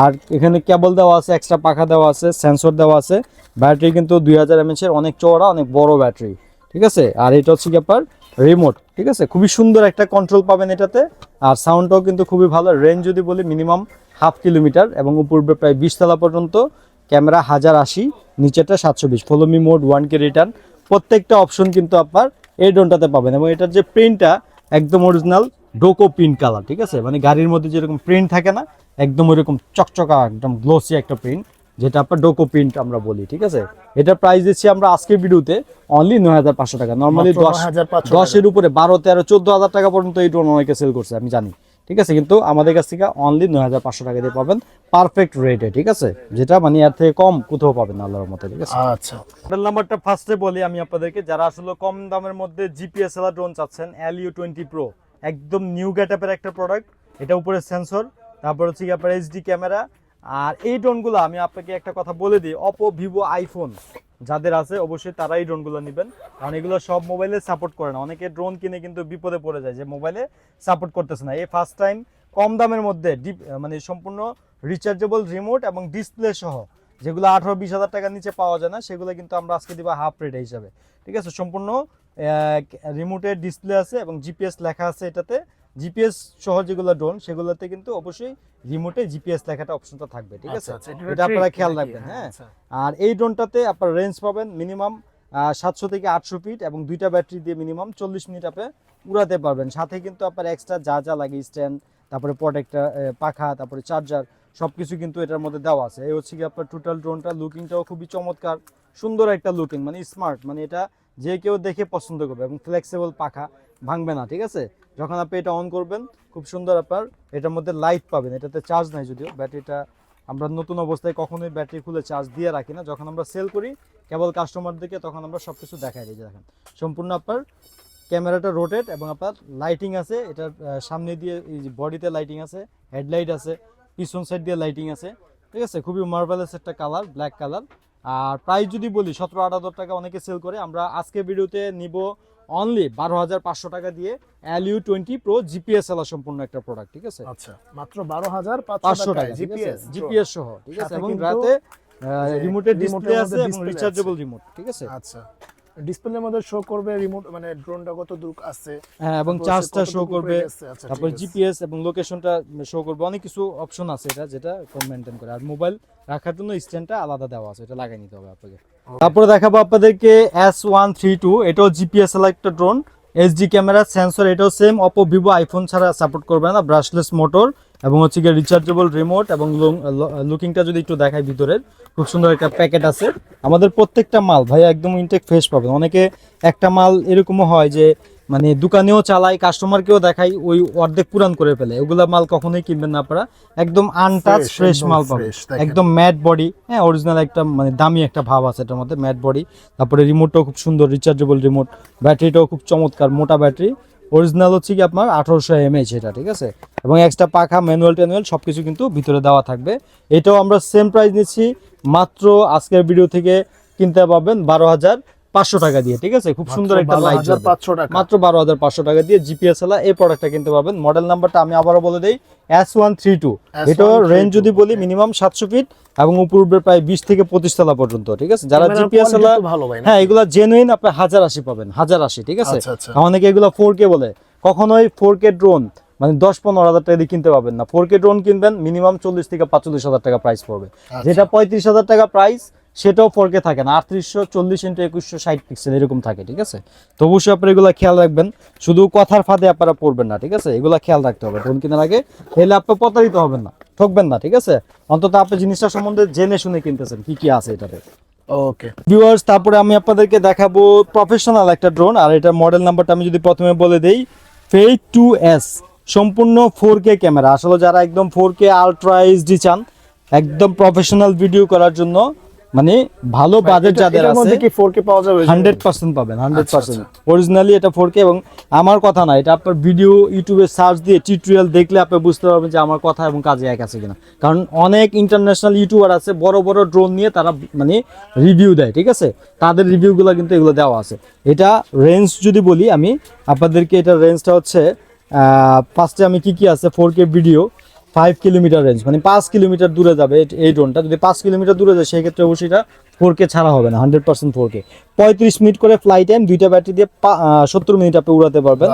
আর এখানে কেবল দেওয়া আছে এক্সট্রা পাখা দেওয়া আছে সেন্সর দেওয়া আছে। ব্যাটারি কিন্তু দুই হাজার এমএচের অনেক চওড়া, অনেক বড় ব্যাটারি ঠিক আছে? আর এটা হচ্ছে কি আপনার রিমোট ঠিক আছে? খুবই সুন্দর একটা কন্ট্রোল পাবেন এটাতে। আর সাউন্ডটাও কিন্তু খুবই ভালো রেঞ্জ যদি বলি মিনিমাম হাফ কিলোমিটার এবং উপরে প্রায় বিশ তলা পর্যন্ত। ক্যামেরা হাজার আশি নিচেটা সাতশো বিশ। Follow me mode one key return প্রত্যেকটা অপশন কিন্তু আপনার এই ড্রোনটাতে পাবেন এবং এটার যে প্রিন্টটা একদম অরিজিনাল ডোকো প্রিন্ট কালার ঠিক আছে? মানে গাড়ির মধ্যে যেরকম প্রিন্ট থাকে না একদম ওইরকম চকচকা একদম গ্লোসি একটা প্রিন্ট যেটা আপনার ডোকো প্রিন্ট আমরা বলি ঠিক আছে? এটা প্রাইস দিচ্ছি আমরা আজকের ভিডিওতে অনলি নয় হাজার পাঁচশো টাকা। নর্মালি দশ 9,500 দশের উপরে বারো তেরো চোদ্দ হাজার টাকা পর্যন্ত এই ড্রোন অনেকে সেল করছে আমি জানি ঠিক আছে? কিন্তু আমাদের কাছ থেকে অনলি নয় হাজার পাঁচশো টাকা দিয়ে পাবেন পারফেক্ট রেটে ঠিক আছে? যেটা মানে এর থেকে কম কোথাও পাবেন আল্লাহর মতো ঠিক আছে? আচ্ছা। মডেল নাম্বারটা ফার্স্টে বলি আমি আপনাদেরকে যারা আসলে কম দামের মধ্যে জিপিএস এলা ড্রোন চাচ্ছেন এল ইউ টোয়েন্টি প্রো একদম নিউ গেটআপের একটা প্রোডাক্ট এটা উপরে সেন্সর তারপর হচ্ছে কি আপনার এইচডি ক্যামেরা আর এই ড্রোনগুলো আমি আপনাকে একটা কথা বলে দিই অপো ভিভো আইফোন যাদের আছে, অবশ্যই তারা এই ড্রোনগুলো নেবেন। কারণ এগুলো সব মোবাইলে সাপোর্ট করে না। অনেকে ড্রোন কিনে কিন্তু বিপদে পড়ে যায়, যে মোবাইলে সাপোর্ট করতেছে না। এই ফার্স্ট টাইম কম দামের মধ্যে ডিপ মানে সম্পূর্ণ রিচার্জেবল রিমোট এবং ডিসপ্লে সহ যেগুলো আঠারো বিশ হাজার টাকার নিচে পাওয়া যায় না, সেগুলো কিন্তু আমরা আজকে দিব হাফ রেট হিসাবে। ঠিক আছে? সম্পূর্ণ রিমোটের ডিসপ্লে আছে এবং জিপিএস লেখা আছে এটাতে। জিপিএস সহ যেগুলো ড্রোন সেগুলোতে কিন্তু অবশ্যই রিমোটে জিপিএস লেখাটা অপশনটা থাকবে ঠিক আছে? আচ্ছা, আচ্ছা, এটা আপনারা খেয়াল? রাখবেন হ্যাঁ, হ্যাঁ আচ্ছা। আর এই ড্রোনটাতে আপনার রেঞ্জ পাবেন মিনিমাম সাতশো থেকে আটশো ফিট এবং দুইটা ব্যাটারি দিয়ে মিনিমাম চল্লিশ মিনিট আপনি উড়াতে পারবেন। সাথে কিন্তু আপনার এক্সট্রা যা যা লাগে স্ট্যান্ড তারপরে প্রোটেক্টার পাখা তারপরে চার্জার সব কিছু কিন্তু এটার মধ্যে দেওয়া আছে। এই হচ্ছে কি আপনার টোটাল ড্রোনটা লুকিংটাও খুবই চমৎকার। সুন্দর একটা লুকিং মানে স্মার্ট মানে এটা যে কেউ দেখে পছন্দ করবে এবং ফ্লেক্সিবল পাখা ভাঙবে না, ঠিক আছে? যখন আপনি এটা অন করবেন, খুব সুন্দর আপনার এটার মধ্যে লাইট পাবেন, এটাতে চার্জ নাই যদিও ব্যাটারিটা আমরা নতুন অবস্থায় কখনোই ব্যাটারি খুলে চার্জ দিয়ে রাখি না। যখন আমরা সেল করি কেবল কাস্টমারদেরকে তখন আমরা সব কিছু দেখাই দিই দেখেন, সম্পূর্ণ আপনার ক্যামেরাটা রোটেট এবং আপনার লাইটিং আছে, এটার সামনে দিয়ে বডিতে লাইটিং আছে হেডলাইট আছে, পিছন সাইড দিয়ে লাইটিং আছে, ঠিক আছে? খুবই মার্ভেলাস একটা কালার ব্ল্যাক কালার আর প্রাইস যদি বলি সতেরো আট হাজার টাকা অনেকে সেল করে আমরা আজকে ভিডিওতে নিব অনলি বারো হাজার পাঁচশো টাকা দিয়ে L U twenty pro GPS এলা সম্পূর্ণ একটা প্রোডাক্ট ঠিক আছে? আচ্ছা মাত্র বারো হাজার পাঁচশো টাকা জিপিএস জিপিএস সহ ঠিক আছে? এবং রাতে রিমোটের ডিসপ্লে আছে এবং রিচার্জেবল রিমোট ঠিক আছে? আচ্ছা। ডিসপ্লের মধ্যে শো করবে রিমোট মানে ড্রোনটা কত দূর আছে হ্যাঁ এবং তারপর চার্জটা শো করবে আচ্ছা, তারপর জিপিএস এবং লোকেশনটা শো করবে অনেক কিছু অপশন আছে এটা যেটা মেনটেন করে। আর মোবাইল রাখার জন্য স্ট্যান্ডটা আলাদা দেওয়া আছে এটা লাগিয়ে নিতে হবে আপনাকে। তারপরে দেখাবো আপনাদেরকে এস ওয়ান থ্রি টু এটাও জিপিএস একটা ড্রোন এইচডি ক্যামেরা সেন্সর এটাও সেম অপো ভিভো আইফোন ছাড়া সাপোর্ট করবে না। ব্রাশলেস মোটর এবং হচ্ছে গিয়ে রিচার্জেবল রিমোট এবং লুকিংটা যদি একটু দেখায় ভিতরের, খুব সুন্দর একটা প্যাকেট আছে। আমাদের প্রত্যেকটা মাল ভাই একদম ইনটেক ফ্রেশ পাবেন। অনেকে একটা মাল এরকমও হয় যে মানে দোকানেও চালাই কাস্টমারকেও দেখাই ওই অর্ধেক পুরান করে ফেলে। ওগুলা মাল কখনোই কিনবেন না আপনারা। একদম আনটাচ ফ্রেশ মাল পাবেন। একদম ম্যাট বডি হ্যাঁ অরিজিনাল একটা মানে দামি একটা ভাব আছে এটার মধ্যে ম্যাট বডি তারপরে রিমোটটাও খুব সুন্দর রিচার্জেবল রিমোট ব্যাটারিটাও খুব চমৎকার মোটা ব্যাটারি। অরিজিনাল হচ্ছে কি আপনার আঠারোশো এমএইচ এটা ঠিক আছে? এবং এক্সট্রা পাখা ম্যানুয়াল ট্যানুয়াল সব কিছু কিন্তু ভিতরে দেওয়া থাকবে। এটাও আমরা সেম প্রাইস নিচ্ছি মাত্র আজকের ভিডিও থেকে কিনতে পাবেন বারো হাজার পাঁচশো টাকা দিয়ে ঠিক আছে? খুব সুন্দর একটা লাইট পাঁচশো টাকা। মাত্র বারো হাজার পাঁচশো টাকা দিয়ে জিপিএস এলা এই প্রোডাক্টটা কিনতে পারবেন। মডেল নাম্বারটা আমি আবারও বলে দেই এস ওয়ান থ্রি টু এটা রেঞ্জ যদি বলি মিনিমাম সাতশো ফিট এবং উপর প্রায় বিশ থেকে পঁচিশ তলা পর্যন্ত ঠিক আছে? যারা জিপিএস এলা ভালো হ্যাঁ এগুলা জেনুইন আপনি হাজার আশি পাবেন হাজার আশি ঠিক আছে? আচ্ছা, আচ্ছা। অনেকে এগুলো ফোর কে বলে। কখনোই ফোর কে ড্রোন মানে দশ পনেরো হাজার টাকা দিয়ে কিনতে পারবেন না। ফোর কে ড্রোন কিনবেন মিনিমাম চল্লিশ থেকে পাঁচচল্লিশ হাজার টাকা প্রাইস পড়বে। আচ্ছা। যেটা পঁয়ত্রিশ হাজার টাকা প্রাইস সেটাও ফোর কে থাকে না আটত্রিশশো চল্লিশ ইন্টু একুশশো ষাট পিক্সেল এরকম থাকে ঠিক আছে? তো অবশ্যই আপনারা এগুলো খেয়াল রাখবেন শুধু কথার ফাঁদে আপনারা পড়বেন না ঠিক আছে? এগুলো খেয়াল রাখতে হবে ড্রোন কেনার আগে এলে আপনি প্রতারিত হবেন না ঠকবেন না ঠিক আছে? অন্তত আপনি জিনিসটা সম্বন্ধে জেনে শুনে কিনতেছেন কি কি আছে এটাতে। ওকে ভিউয়ার্স তারপরে আমি আপনাদেরকে দেখাবো প্রফেশনাল একটা ড্রোন আর এটা মডেল নাম্বারটা আমি যদি প্রথমে বলে দেই ফেই টু এস সম্পূর্ণ ফোর কে ক্যামেরা আসলে যারা একদম ফোর কে আলট্রা এইচডি চান একদম প্রফেশনাল ভিডিও করার জন্য মানে ভালো বাজেট যাদের আছে কি 4K পাওয়া যাবে হান্ড্রেড পার্সেন্ট পাবেন হান্ড্রেড আচ্ছা, পার্সেন্ট অরিজিনালি এটা ফোর কে এবং আমার কথা না এটা আপনার ভিডিও ইউটিউবে সার্চ দিয়ে টিউটোরিয়াল দেখলে আপনি বুঝতে পারবেন যে আমার কথা এবং কাজে এক আছে কিনা। কারণ অনেক ইন্টারন্যাশনাল ইউটিউবার আছে বড় বড় ড্রোন নিয়ে তারা মানে রিভিউ দেয় ঠিক আছে? তাদের রিভিউগুলো কিন্তু এগুলো দেওয়া আছে। এটা রেঞ্জ যদি বলি আমি আপনাদেরকে এটা রেঞ্জটা হচ্ছে ফার্স্টে আমি কি কি আছে four K video five kilometre range মানে পাঁচ কিলোমিটার দূরে যাবে এই ড্রোনটা যদি পাঁচ কিলোমিটার দূরে যায় সেই ক্ষেত্রে অবশ্যই এটা ফোর কে ছাড়া হবে না হান্ড্রেড পার্সেন্ট ফোর কে পঁয়ত্রিশ মিনিট করে ফ্লাই টাইম দুইটা ব্যাটারি দিয়ে সত্তর মিনিট আপনি উড়াতে পারবেন।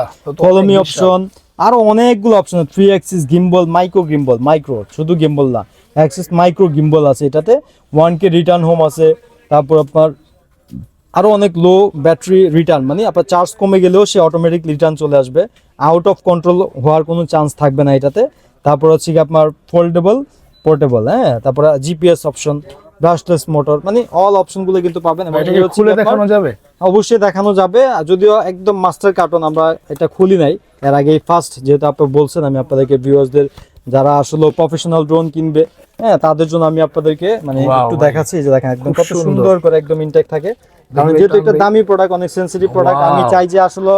অনেক অপশন আরও অনেকগুলো option three axis gimbal micro gimbal micro শুধু গিম্বল না অ্যাক্সিস মাইক্রো গিম্বল আছে এটাতে। ওয়ান কে রিটার্ন হোম আছে তারপর আপনার আরও অনেক লো ব্যাটারি রিটার্ন মানে আপনার চার্জ কমে গেলেও সে অটোমেটিক রিটার্ন চলে আসবে। আউট অফ কন্ট্রোল হওয়ার কোনো চান্স থাকবে না এটাতে। তারপর হচ্ছে কি আপনার ফোল্ডেবল পোর্টেবল হ্যাঁ? তারপর জিপিএস অপশন ব্রাশলেস মোটর মানে অল অপশনগুলো কিন্তু পাবেন। খুলে দেখানো যাবে? অবশ্যই দেখানো যাবে। আর যদিও একদম মাস্টার কার্টন আমরা এটা খুলি নাই। এর আগে ফার্স্ট যেহেতু আপনি বলছেন আমি আপনাদেরকে ভিউয়ার্সদের যারা আসলে প্রফেশনাল ড্রোন কিনবে হ্যাঁ তাদের জন্য আমি আপনাদেরকে মানে একটু দেখাচ্ছি। যে দেখেন একদম কত সুন্দর। করে একদম ইনটেক থাকে। যেহেতু এটা দামি প্রোডাক্ট অনেক সেন্সিটিভ প্রোডাক্ট আমি চাই যে আসলে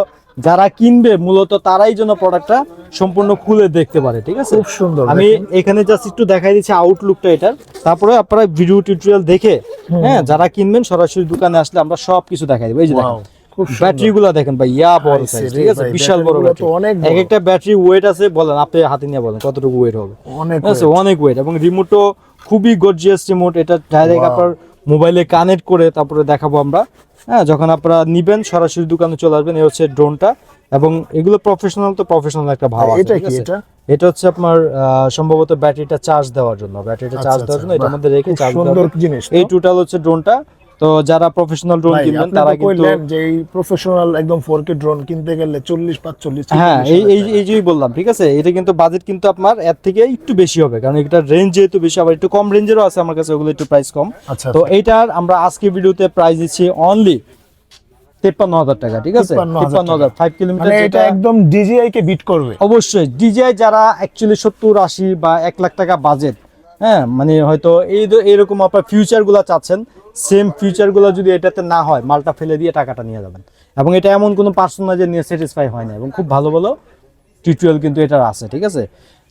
যারা কিনবে মূলত তারাই যেন প্রোডাক্টটা সম্পূর্ণ খুলে দেখতে পারে ঠিক আছে? খুব সুন্দর আমি এখানে জাস্ট একটু দেখাই দিচ্ছি আউটলুকটা এটার। তারপরে আপনারা ভিডিও টিউটোরিয়াল দেখে হ্যাঁ যারা কিনবেন সরাসরি দোকানে আসলে আমরা সব কিছু দেখাই দেবো। এই যে দেখেন Wow, খুব সুন্দর। ব্যাটারি গুলা দেখেন ভাই ইয়া বড় সাইজ ঠিক আছে? বিশাল বড় ব্যাটারিগুলো ব্যাটারি এক একটা ব্যাটারি ওয়েট আছে বলেন আপনি হাতে নিয়ে বলেন কতটুকু ওয়েট হবে? অনেক অনেক ওয়েট এবং রিমোটও খুবই গর্জিয়াস রিমোট এটা ডাইরেক্ট আপনার মোবাইলে কানেক্ট করে তারপরে দেখাবো আমরা। হ্যাঁ যখন আপনারা নিবেন সরাসরি দোকানে চলে আসবেন এই হচ্ছে ড্রোনটা। এবং এগুলো প্রফেশনাল তো প্রফেশনাল একটা ভাব আছে এটা কি এটা? এটা হচ্ছে আপনার সম্ভবত ব্যাটারিটা চার্জ দেওয়ার জন্য। ব্যাটারিটা আচ্ছা, চার্জ আচ্ছা, দেওয়ার জন্য এটা আমাদের মধ্যে রেখে চার্জ সুন্দর জিনিস এই টোটাল হচ্ছে ড্রোনটা। তো যারা প্রফেশনাল ড্রোন কিনবেন তারা কিন্তু কইলেন যে এই প্রফেশনাল একদম 4K ড্রোন কিনতে গেলে 40 45 হ্যাঁ এই এই এই যেই বললাম ঠিক আছে? এটা কিন্তু বাজেট কিন্তু আপনার এর থেকে একটু বেশি হবে কারণ এটা রেঞ্জ যেহেতু বেশি আবার একটু কম রেঞ্জেরও আছে আমার কাছে ওগুলো একটু প্রাইস কম। আচ্ছা তো এইটার আমরা আজকে ভিডিওতে প্রাইস দিচ্ছি অনলি তেপ্পান্ন হাজার টাকা ঠিক আছে? 53,000 তেপ্পান্ন হাজার ফাইভ কিলোমিটার মানে এটা একদম ডিজিআই কে বিট করবে। অবশ্যই ডিজাই যারা অ্যাকচুয়ালি সত্তর আশি বা এক লাখ টাকা বাজেট হ্যাঁ মানে হয়তো এই এরকম আপনার ফিউচারগুলো চাচ্ছেন সেম ফিউচারগুলো যদি এটাতে না হয় মালটা ফেলে দিয়ে টাকাটা নিয়ে যাবেন। এবং এটা এমন কোনো পার্সন না যে নিয়ে স্যাটিসফাই হয় না। এবং খুব ভালো ভালো টিউটোরিয়াল কিন্তু এটার আছে ঠিক আছে?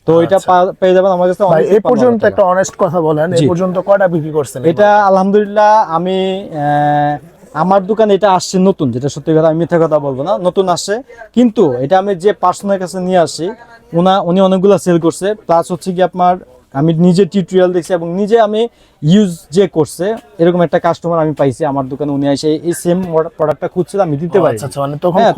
তো এটা পেয়ে যাবেন আমার কাছে আচ্ছা। এই পর্যন্ত একটা অনেস্ট কথা বলেন। এই পর্যন্ত কয়টা বিক্রি করছেন এটা আলহামদুলিল্লাহ আমি আহ, আমার দোকানে এটা আসছে নতুন যেটা সত্যি কথা আমি মিথ্যা কথা বলব না নতুন আসছে। কিন্তু এটা আমি যে পার্সনের কাছে নিয়ে আসি উনা উনি অনেকগুলো সেল করছে প্লাস হচ্ছে কি আপনার আমি নিজে টিউটোরিয়াল দেখছি এবং নিজে আমি ইউজ যে করছে এরকম একটা কাস্টমার আমি পাইছি আমার দোকানে উনি এসে এই সেম প্রোডাক্টটা খুঁজছিল আমি দিতে পারি আচ্ছা, আচ্ছা, মানে তখন হ্যাঁ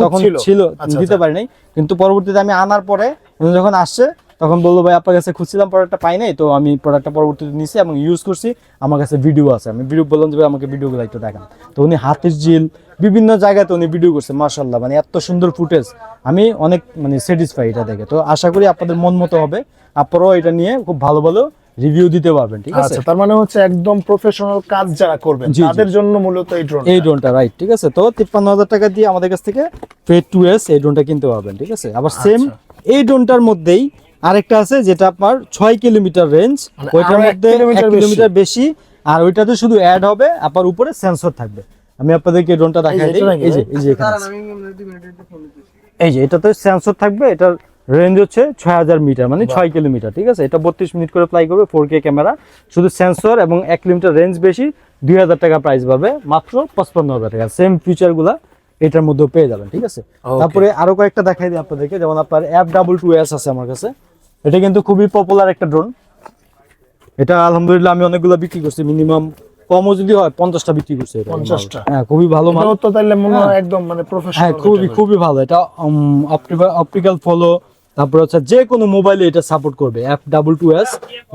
ছিল। আচ্ছা, দিতে। পারি নাই কিন্তু পরবর্তীতে আমি আনার পরে উনি যখন আসছে তখন বলল ভাই আপনার কাছে খুঁজছিলাম প্রোডাক্টটা পাই নাই তো আমি প্রোডাক্টটা পরবর্তীতে নিছি এবং ইউজ করছি। আমার কাছে ভিডিও আছে। আমি ভিডিও বললাম যে ভাই আমাকে ভিডিওগুলো একটু দেখান। তো উনি হাতের জিল বিভিন্ন জায়গাতে উনি ভিডিও করছে মার্শাল্লাহ মানে এত সুন্দর ফুটেজ আমি অনেক মানে স্যাটিসফাই এটা দেখে। তো আশা করি আপনাদের মন মতো হবে। আপনারাও এটা নিয়ে খুব ভালো ভালো রিভিউ দিতে পারবেন ঠিক আছে? আচ্ছা তার মানে হচ্ছে একদম প্রফেশনাল কাজ যারা করবেন। তাদের জন্য মূলত এই ড্রোন এই ড্রোনটা রাইট ঠিক আছে? তো তিপ্পান্ন হাজার টাকা দিয়ে আমাদের কাছ থেকে ফেড টু এস এই ড্রোনটা কিনতে পারবেন ঠিক আছে? আবার সেম এই ড্রোনটার মধ্যেই আরেকটা আছে যেটা আপনার ছয় কিলোমিটার রেঞ্জ মানে ওইটার মধ্যে কিলোমিটার বেশি। আর ওইটাতে শুধু অ্যাড হবে আপনার উপরে সেন্সর থাকবে। আমি আপনাদেরকে ড্রোনটা দেখাই দিই। এই যে এই যে এখানে এই যে এটাতে সেন্সর থাকবে এটার রেঞ্জ হচ্ছে ছয় হাজার মিটার মানে ছয় কিলোমিটার ঠিক আছে? এটা বত্রিশ মিনিট করে ফ্লাই করবে ফোর কে ক্যামেরা শুধু সেন্সর এবং এক কিলোমিটার রেঞ্জ বেশি দুই হাজার টাকা প্রাইস পাবে মাত্র পঁচপান্ন হাজার টাকা। সেম ফিচারগুলা এটার মধ্যেও পেয়ে যাবেন ঠিক আছে? তারপরে আরও কয়েকটা দেখাই দিই আপনাদেরকে যেমন আপনার অ্যাপ ডাবল টু এস আছে আমার কাছে। এটা কিন্তু খুবই পপুলার একটা ড্রোন এটা আলহামদুলিল্লাহ আমি অনেকগুলো বিক্রি করছি মিনিমাম কমও যদি হয় পঞ্চাশটা বিক্রি করছি। 50টা? হ্যাঁ খুবই ভালো মাল। তো তাহলে মনে হয় একদম মানে প্রফেশনাল হ্যাঁ খুবই খুবই ভালো। এটা অপটিক্যাল ফলো তারপর হচ্ছে যে কোনো মোবাইলে এটা সাপোর্ট করবে। F double two S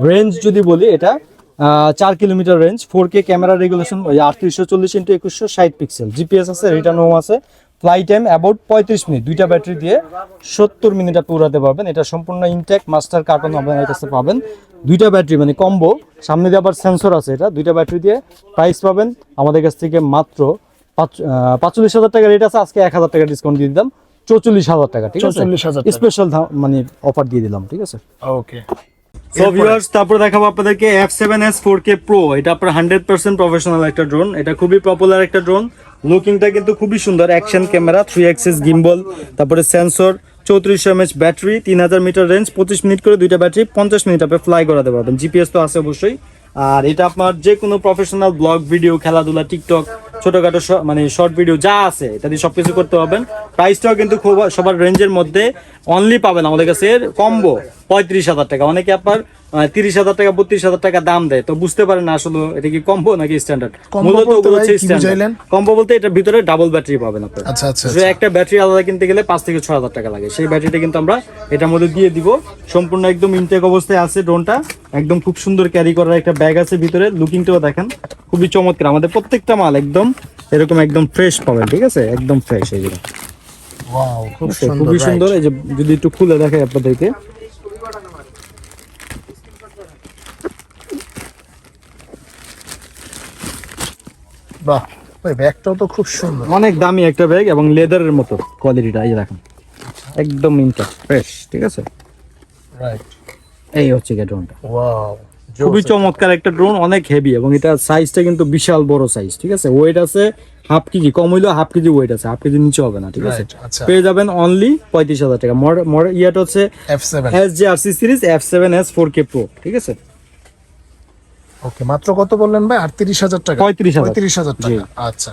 range যদি বলি এটা চার kilometre range four K camera regulation ওই আটত্রিশশো চল্লিশ ইন্টু একুশশো ষাট পিক্সেল জিপিএস আছে রিটার্ন হোম আছে ফ্লাই টাইম অ্যাবাউট পঁয়ত্রিশ মিনিট। দুইটা ব্যাটারি দিয়ে সত্তর মিনিট আপনি উড়াতে পারবেন। এটা সম্পূর্ণ ইনটেক মাস্টার কার্টন আপনার কাছে পাবেন। দুইটা ব্যাটারি মানে কম্বো সামনে দিয়ে আবার সেন্সর আছে এটা। দুইটা ব্যাটারি দিয়ে প্রাইস পাবেন আমাদের কাছ থেকে মাত্র পাঁচ- পাঁচচল্লিশ হাজার টাকা। রেট আছে আজকে এক হাজার টাকা ডিসকাউন্ট দিয়ে দিলাম। চৌচল্লিশ হাজার টাকা ঠিক আছে? 44,000 টাকা। স্পেশাল মানে অফার দিয়ে দিলাম ঠিক আছে? ওকে সো ভিউয়ার্স তারপরে দেখাবো আপনাদেরকে F7s 4K Pro এটা আপনার 100% প্রফেশনাল একটা ড্রোন এটা খুবই পপুলার একটা ড্রোন লুকিংটা কিন্তু খুবই সুন্দর। Action camera three axis gimbal তারপরে সেন্সর চৌত্রিশশো এমএচ ব্যাটারি তিন হাজার মিটার রেঞ্জ পঁচিশ মিনিট করে দুইটা ব্যাটারি পঞ্চাশ মিনিট আপনি ফ্লাই করাতে পারবেন। জিপিএস তো আছে অবশ্যই। আর এটা আপনার যে কোনো প্রফেশনাল ব্লগ ভিডিও খেলাধুলা টিকটক ছোটখাটো মানে শর্ট ভিডিও যা আছে, এটা দিয়ে সবকিছু করতে পারবেন। প্রাইসটাও কিন্তু খুব সবার রেঞ্জের মধ্যে অনলি পাবেন আমাদের কাছে কম্বো পঁয়ত্রিশ হাজার টাকা। অনেকে আপনার তিরিশ হাজার টাকা বত্রিশ হাজার টাকা দাম দেয়। তো বুঝতে পারেন না আসলে এটা কি কম্বো নাকি স্ট্যান্ডার্ড মূলত ওগুলো হচ্ছে স্ট্যান্ডার্ড কম্বো বলতে এটার ভিতরে ডাবল ব্যাটারি পাবেন আপনার। আচ্ছা আচ্ছা যে একটা ব্যাটারি আলাদা কিনতে গেলে পাঁচ থেকে ছয় হাজার টাকা লাগে। সেই ব্যাটারিটা কিন্তু আমরা এটার মধ্যে দিয়ে দিব। সম্পূর্ণ একদম ইনটেক অবস্থায় আছে ড্রোনটা একদম খুব সুন্দর ক্যারি করার একটা ব্যাগ আছে ভিতরে। লুকিংটাও দেখেন খুবই চমৎকার। আমাদের প্রত্যেকটা মাল একদম এরকম একদম ফ্রেশ পাবেন ঠিক আছে? একদম ফ্রেশ এইগুলো খুবই সুন্দর। এই যে যদি একটু খুলে দেখাই আপনাদেরকে। বাহ ওই ব্যাগটাও তো খুব সুন্দর। অনেক দামি একটা ব্যাগ এবং লেদারের মতো কোয়ালিটিটা এই দেখেন। একদম ইনটেক ফ্রেশ ঠিক আছে? রাইট এই হচ্ছে গিয়ে ড্রোনটা ওয়াও খুবই চমৎকার একটা ড্রোন অনেক হেভি এবং এটা সাইজটা কিন্তু বিশাল বড় সাইজ ঠিক আছে? ওয়েট আছে হাফ কেজি কম হইলেও হাফ কেজি ওয়েট আছে হাফ কেজি নিচে হবে না ঠিক আছে? আচ্ছা। পেয়ে যাবেন অনলি পঁয়ত্রিশ হাজার টাকা। ইয়াটা হচ্ছে S G R C series F seven S four K pro ঠিক আছে? ওকে মাত্র কত বললেন ভাই? আটত্রিশ হাজার টাকা। 35,000 পঁয়ত্রিশ হাজার টাকা। আচ্ছা।